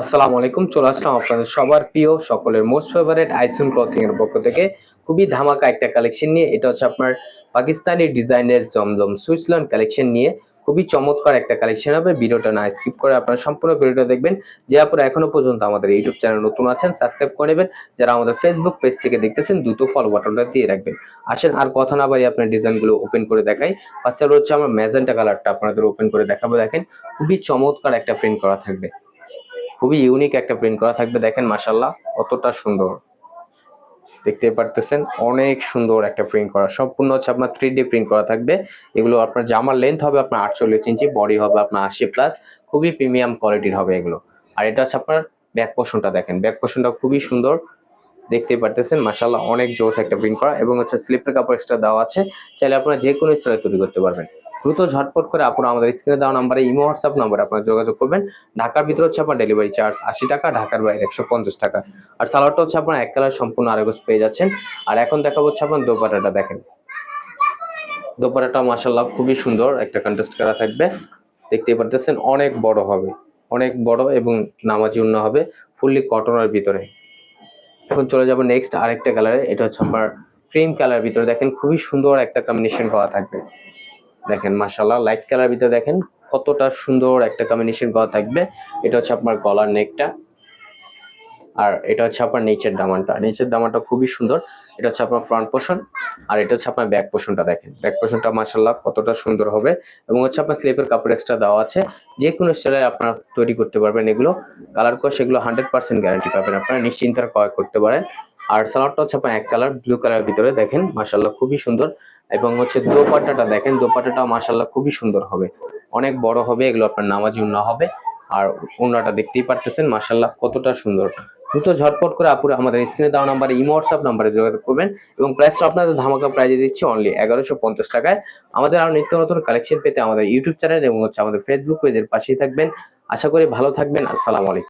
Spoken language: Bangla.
আসসালামু আলাইকুম, চলে আসলাম আপনাদের সবার প্রিয়, সকলের মোস্ট ফেভারিট আইসুন ক্লথিং এর পক্ষ থেকে। খুবই ধামাকা একটা কালেকশন নিয়ে, এটা হচ্ছে আপনার পাকিস্তানি ডিজাইনের জমজম সুইজারল্যান্ড কালেকশন নিয়ে। খুবই চমৎকার একটা কালেকশন হবে, ভিডিওটা না স্কিপ করে আপনারা সম্পূর্ণ ভিডিওটা দেখবেন। যে আপনারা এখনও পর্যন্ত আমাদের ইউটিউব চ্যানেল নতুন আছেন সাবস্ক্রাইব করে নেবেন। যারা আমাদের ফেসবুক পেজ থেকে দেখতেছেন, দ্রুত ফলো বাটনটা দিয়ে রাখবেন। আসেন, আর কথা না বাড়ি আপনার ডিজাইনগুলো ওপেন করে দেখাই। ফার্স্ট হচ্ছে আমার ম্যাজেন্টা কালারটা আপনাদের ওপেন করে দেখাবো, দেখেন। খুবই চমৎকার একটা প্রিন্ট করা থাকবে। খুবই ইউনিক একটা প্রিন্ট করা থাকবে, দেখেন মাসাল্লাহ কতটা সুন্দর। দেখতে পারতেছেন, অনেক সুন্দর একটা প্রিন্ট করা, সম্পূর্ণ হচ্ছে আপনার থ্রি ডি প্রিন্ট করা থাকবে। এগুলো আপনার জামার লেন্থ হবে আপনার আটচল্লিশ ইঞ্চি বডি হবে আপনার আশি প্লাস খুবই প্রিমিয়াম কোয়ালিটির হবে এগুলো। আর এটা হচ্ছে আপনার ব্যাক পোষণটা দেখেন ব্যাক পোষণটা খুবই সুন্দর। দেখতে পারতেছেন মাসাল্লাহ অনেক জোস একটা প্রিন্ট করা, এবং হচ্ছে স্লিপের কাপড় এক্সট্রা দেওয়া আছে, চাইলে আপনারা যে কোনো স্টাইলে তৈরি করতে পারবেন। দ্রুত ঝটপট করে আপনারা আমাদের স্ক্রিনে দেওয়া নাম্বারে ইমো হোয়াটসঅ্যাপ নাম্বারে আপনারা যোগাযোগ করবেন। ঢাকার ভিতরে হচ্ছে আপনার ডেলিভারি চার্জ আশি টাকা, ঢাকার বাইরে একশো পঞ্চাশ টাকা। আর সালোয়ারটা হচ্ছে আপনার এক কালার সম্পূর্ণ আরেকজ পেয়ে যাচ্ছেন। আর এখন দেখা হচ্ছে আপনার দোপাটাটা দেখেন। দোপাটাটা মাসাল্লাহ খুবই সুন্দর একটা কন্টেস্ট করা থাকবে। দেখতেই পারতেছেন, অনেক বড় হবে। অনেক বড় এবং নামাজি উন্ন হবে ফুললি কটনের ভিতরে। এখন চলে যাব নেক্সট আরেকটা কালারে এটা হচ্ছে আপনার ক্রিম কালার ভিতরে। দেখেন খুবই সুন্দর একটা কম্বিনেশন করা থাকবে। দেখেন মাশাল্লাহ লাইট কালার ভিতরে দেখেন কতটা সুন্দর একটা কম্বিনেশন করা থাকবে। এটা হচ্ছে আপনার গলার নেকটা আর এটা হচ্ছে আপনার নিচের দামানটা। নিচের দামানটা খুবই সুন্দর। এটা হচ্ছে আপনার ফ্রন্ট পোর্শন আর এটা হচ্ছে আপনার ব্যাক পোর্শনটা দেখেন। ব্যাক পোর্শনটা মাশাল্লাহ কতটা সুন্দর হবে এবং হচ্ছে আপনার স্লিপের কাপড় এক্সট্রা দেওয়া আছে। যে কোনো স্টাইলে আপনারা তৈরি করতে পারবেন এগুলো। কালার করে সেগুলো হান্ড্রেড পার্সেন্ট গ্যারান্টি পাবেন। আপনারা নিশ্চিন্তার ক্রয় করতে পারেন। আর সালোয়ারটা হচ্ছে আপনার এক কালার ব্লু কালার ভিতরে দেখেন মাশাল্লাহ খুবই সুন্দর। এবং হচ্ছে দোপাট্টাটা দেখেন দোপাট্টাটা মাশাল্লাহ খুবই সুন্দর হবে। অনেক বড় হবে, এগুলো আপনার নামাজি উন্না হবে। আর উন্নাটা দেখতেই পারতেছেন মাশাল্লাহ কতটা সুন্দর। দ্রুত ঝটপট করে আপুরে আমাদের স্ক্রিনে দেওয়া নাম্বারে, ইমো, হোয়াটসঅ্যাপ নাম্বারে যোগাযোগ করবেন এবং প্রাইসটা আপনাদের ধামাকা প্রাইজে দিচ্ছি অনলি এগারোশো পঞ্চাশ টাকায়। আমাদের আরও নিত্য নতুন কালেকশন পেতে আমাদের ইউটিউব চ্যানেল এবং হচ্ছে আমাদের ফেসবুক পেজের পাশেই থাকবেন। আশা করি ভালো থাকবেন। আসসালামু আলাইকুম।